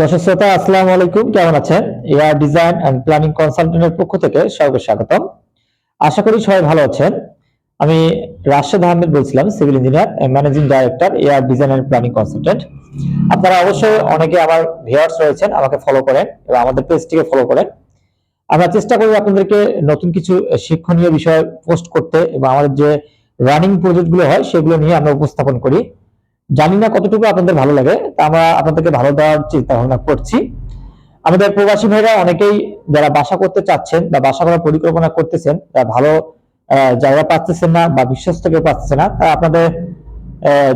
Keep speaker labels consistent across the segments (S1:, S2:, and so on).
S1: দর্শক শ্রোতা, আসসালামু আলাইকুম। কেমন আছেন? এয়ার ডিজাইন এন্ড প্ল্যানিং কনসালটেন্টের পক্ষ থেকে সবাইকে স্বাগতম। আশা করি সবাই ভালো আছেন। আমি রাশেদ আহমেদ বলছিলাম, civil engineer managing director air design and planning consultant. আপনারা অবশ্যই অনেকে আমার ভিউয়ার্স রয়েছেন, আমাকে ফলো করেন এবং আমাদের পেজটিকে ফলো করেন। আমরা চেষ্টা করি আপনাদেরকে নতুন কিছু শিক্ষণীয় বিষয় পোস্ট করতে এবং আমাদের যে রানিং প্রজেক্টগুলো হয়, সেগুলো নিয়ে আমরা উপস্থাপন করি। জানি না কতটুকু আপনাদের ভালো লাগে, তা আমরা আপনাদেরকে ভালো দেওয়ার চিন্তা ভাবনা করছি। আমাদের প্রবাসী ভাইরা অনেকেই যারা বাসা করতে চাচ্ছেন বা বাসা করার পরিকল্পনা করতেছেন, তারা ভালো জায়গা পাচ্ছেন না বা বিশ্বস্ত কেউ পাচ্ছেন না তা আপনাদের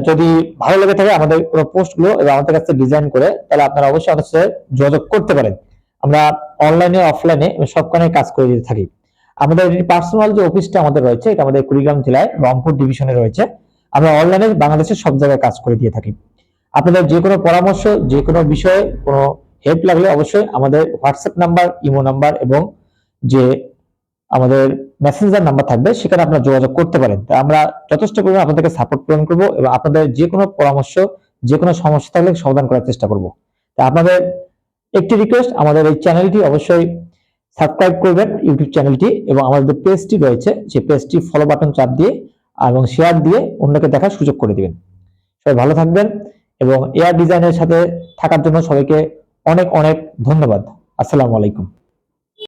S1: যদি ভালো লেগে থাকে আমাদের কোনো পোস্টগুলো এবং আমাদের কাছে ডিজাইন করে, তাহলে আপনারা অবশ্যই আমাদের সাথে যোগাযোগ করতে পারেন। আমরা অনলাইনে, অফলাইনে সবখানে কাজ করে দিতে থাকি। আমাদের পার্সোনাল যে অফিসটা আমাদের রয়েছে, এটা আমাদের কুড়িগ্রাম জেলায় রংপুর ডিভিশনে রয়েছে। আমরা অনলাইনে বাংলাদেশের সব জায়গায় কাজ করে দিয়ে থাকি। আপনাদের যে কোনো পরামর্শ, যে কোনো বিষয়ে কোনো হেল্প লাগলে অবশ্যই আমাদের হোয়াটসঅ্যাপ নাম্বার ইমো নাম্বার এবং যে আমাদের মেসেঞ্জার নাম্বার থাকবে, সেখানে আপনারা যোগাযোগ করতে পারেন। তা আমরা যথেষ্ট পরিমাণে আপনাদেরকে সাপোর্ট প্রদান করব এবং আপনাদের যে কোনো পরামর্শ, যে কোনো সমস্যা থাকলে সমাধান করার চেষ্টা করব। তা আপনাদের একটি রিকোয়েস্ট আমাদের এই চ্যানেলটি অবশ্যই সাবস্ক্রাইব করবেন, ইউটিউব চ্যানেলটি এবং আমাদের পেজটি রয়েছে, সেই পেজটি ফলো বাটন চাপ দিয়ে এবং শেয়ার দিয়ে অন্যকে দেখার সুযোগ করে দিবেন। সবাই ভালো থাকবেন এবং এয়ার ডিজাইনের সাথে থাকার জন্য সবাইকে অনেক অনেক ধন্যবাদ। আসসালামু আলাইকুম।